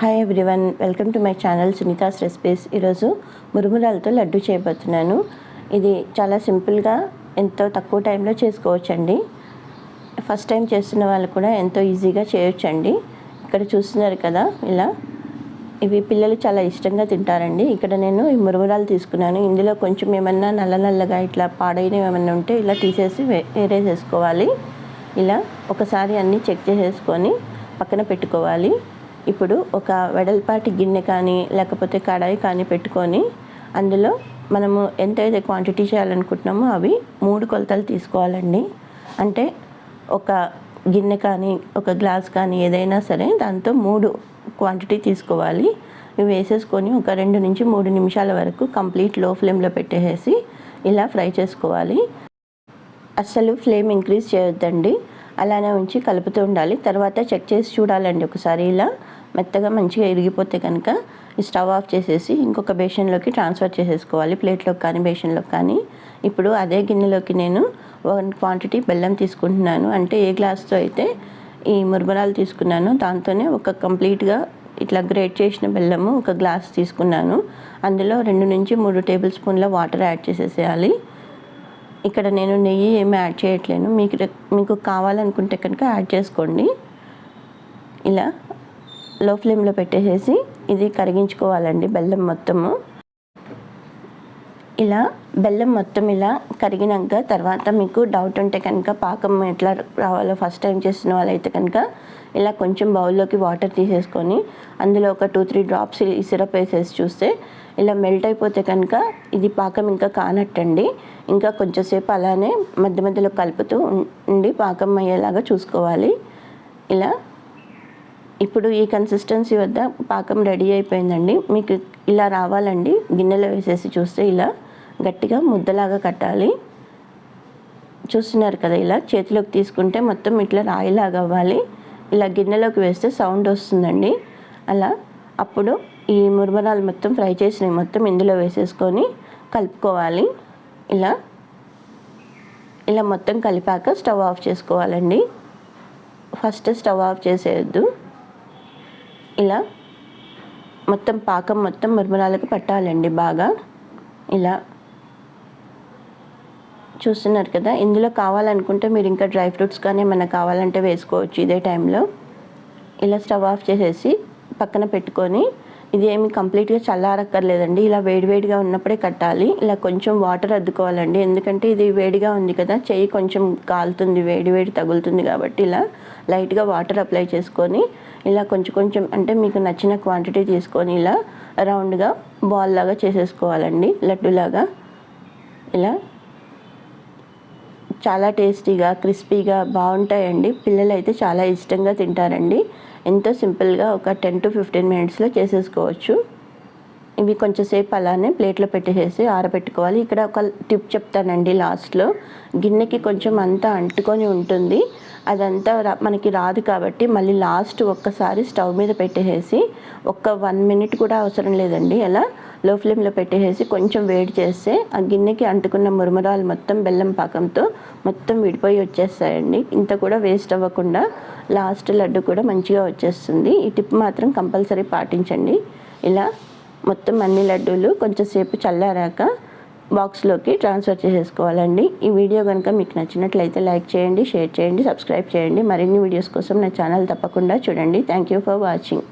Hi everyone welcome to my channel Sunitha's recipes ఈరోజు మురుమురాలతో లడ్డు చేయబోతున్నాను. ఇది చాలా సింపుల్గా ఎంతో తక్కువ టైంలో చేసుకోవచ్చండి. ఫస్ట్ టైం చేస్తున్న వాళ్ళు కూడా ఎంతో ఈజీగా చేయొచ్చండి. ఇక్కడ చూస్తున్నారు కదా ఇలా. ఇవి పిల్లలు చాలా ఇష్టంగా తింటారండి. ఇక్కడ నేను ఈ మురుమురాలు తీసుకున్నాను. ఇందులో కొంచెం ఏమన్నా నల్ల నల్లగా ఇట్లా పాడైనవి ఏమన్నా ఉంటే ఇలా తీసేసి వేరేసేసుకోవాలి ఇలా ఒకసారి అన్నీ చెక్ చేసేసుకొని పక్కన పెట్టుకోవాలి. ఇప్పుడు ఒక వెడల్పాటి గిన్నె కానీ లేకపోతే కడాయి కానీ పెట్టుకొని అందులో మనము ఎంతైతే క్వాంటిటీ చేయాలనుకుంటున్నామో అవి మూడు కొలతలు తీసుకోవాలండి. అంటే ఒక గిన్నె కానీ ఒక గ్లాస్ కానీ ఏదైనా సరే దాంతో మూడు క్వాంటిటీ తీసుకోవాలి. ఇవి వేసేసుకొని ఒక రెండు నుంచి మూడు నిమిషాల వరకు కంప్లీట్లో ఫ్లేమ్లో పెట్టేసి ఇలా ఫ్రై చేసుకోవాలి. అస్సలు ఫ్లేమ్ ఇంక్రీజ్ చేయొద్దండి. అలానే ఉంచి కలుపుతూ ఉండాలి. తర్వాత చెక్ చేసి చూడాలండి ఒకసారి ఇలా. మెత్తగా మంచిగా ఇరిగిపోతే కనుక ఈ స్టవ్ ఆఫ్ చేసేసి ఇంకొక బేషన్లోకి ట్రాన్స్ఫర్ చేసేసుకోవాలి. ప్లేట్లోకి కానీ బేషన్లోకి కానీ. ఇప్పుడు అదే గిన్నెలోకి నేను వన్ క్వాంటిటీ బెల్లం తీసుకుంటున్నాను. అంటే ఏ గ్లాస్తో అయితే ఈ మురుమరాలు తీసుకున్నాను దాంతోనే ఒక కంప్లీట్గా ఇట్లా గ్రేట్ చేసిన బెల్లము ఒక గ్లాస్ తీసుకున్నాను. అందులో రెండు నుంచి మూడు టేబుల్ స్పూన్ల వాటర్ యాడ్ చేసేసేయాలి. ఇక్కడ నేను నెయ్యి ఏమీ యాడ్ చేయట్లేను. మీకు మీకు కావాలనుకుంటే కనుక యాడ్ చేసుకోండి. ఇలా లో ఫ్లేమ్లో పెట్టేసేసి ఇది కరిగించుకోవాలండి బెల్లం మొత్తము. ఇలా బెల్లం మొత్తం ఇలా కరిగినాక తర్వాత మీకు డౌట్ ఉంటే కనుక పాకం ఎట్లా రావాలో ఫస్ట్ టైం చేసిన వాళ్ళైతే కనుక ఇలా కొంచెం బౌల్లోకి వాటర్ తీసేసుకొని అందులో ఒక టూ త్రీ డ్రాప్స్ సిరప్ వేసేసి చూస్తే ఇలా మెల్ట్ అయిపోతే కనుక ఇది పాకం ఇంకా కానట్టండి. ఇంకా కొంచెంసేపు అలానే మధ్య మధ్యలో కలుపుతూ ఉండి పాకం అయ్యేలాగా చూసుకోవాలి. ఇలా ఇప్పుడు ఈ కన్సిస్టెన్సీ వద్ద పాకం రెడీ అయిపోయిందండి. మీకు ఇలా రావాలండి. గిన్నెలో వేసేసి చూస్తే ఇలా గట్టిగా ముద్దలాగా కట్టాలి. చూస్తున్నారు కదా ఇలా? చేతిలోకి తీసుకుంటే మొత్తం ఇట్లా రాయిలాగా అవ్వాలి. ఇలా గిన్నెలోకి వేస్తే సౌండ్ వస్తుందండి. అలా అప్పుడు ఈ మురమరాలు మొత్తం ఫ్రై చేసినవి మొత్తం ఇందులో వేసేసుకొని కలుపుకోవాలి. ఇలా ఇలా మొత్తం కలిపాక స్టవ్ ఆఫ్ చేసుకోవాలండి. ఫస్ట్ స్టవ్ ఆఫ్ చేసేయద్దు. ఇలా మొత్తం పాకం మొత్తం మురమరాలకు పట్టాలండి బాగా. ఇలా చూస్తున్నారు కదా ఇందులో కావాలనుకుంటే మీరు ఇంకా డ్రై ఫ్రూట్స్ కానీ ఏమైనా కావాలంటే వేసుకోవచ్చు ఇదే టైంలో. ఇలా స్టవ్ ఆఫ్ చేసేసి పక్కన పెట్టుకొని ఇది ఏమి కంప్లీట్గా చల్లారక్కర్లేదండి ఇలా వేడివేడిగా ఉన్నప్పుడే కట్టాలి. ఇలా కొంచెం వాటర్ అద్దుకోవాలండి ఎందుకంటే ఇది వేడిగా ఉంది కదా చెయ్యి కొంచెం కాలుతుంది వేడి వేడి తగులుతుంది కాబట్టి ఇలా లైట్గా వాటర్ అప్లై చేసుకొని ఇలా కొంచెం కొంచెం అంటే మీకు నచ్చిన క్వాంటిటీ తీసుకొని ఇలా రౌండ్గా బాల్ లాగా చేసేసుకోవాలండి లడ్డులాగా. ఇలా చాలా టేస్టీగా క్రిస్పీగా బాగుంటాయండి. పిల్లలు అయితే చాలా ఇష్టంగా తింటారండి. ఎంతో సింపుల్గా ఒక టెన్ టు ఫిఫ్టీన్ మినిట్స్లో చేసేసుకోవచ్చు. ఇవి కొంచెంసేపు అలానే ప్లేట్లో పెట్టేసేసి ఆరబెట్టుకోవాలి. ఇక్కడ ఒక టిప్ చెప్తానండి లాస్ట్లో. గిన్నెకి కొంచెం అంతా అంటుకొని ఉంటుంది. అదంతా మనకి రాదు కాబట్టి మళ్ళీ లాస్ట్ ఒక్కసారి స్టవ్ మీద పెట్టేసి ఒక్క వన్ మినిట్ కూడా అవసరం లేదండి. అలా లో ఫ్లేమ్లో పెట్టేసి కొంచెం వేడి చేస్తే ఆ గిన్నెకి అంటుకున్న మురుమురాలు మొత్తం బెల్లం పాకంతో మొత్తం విడిపోయి వచ్చేస్తాయండి. ఇంత కూడా వేస్ట్ అవ్వకుండా లాస్ట్ లడ్డు కూడా మంచిగా వచ్చేస్తుంది. ఈ టిప్ మాత్రం కంపల్సరీ పాటించండి. ఇలా మొత్తం అన్ని లడ్డూలు కొంచెంసేపు చల్లారాక బాక్స్లోకి ట్రాన్స్ఫర్ చేసేసుకోవాలండి. ఈ వీడియో కనుక మీకు నచ్చినట్లయితే లైక్ చేయండి షేర్ చేయండి సబ్స్క్రైబ్ చేయండి. మరిన్ని వీడియోస్ కోసం నా ఛానల్ తప్పకుండా చూడండి. Thank you for watching.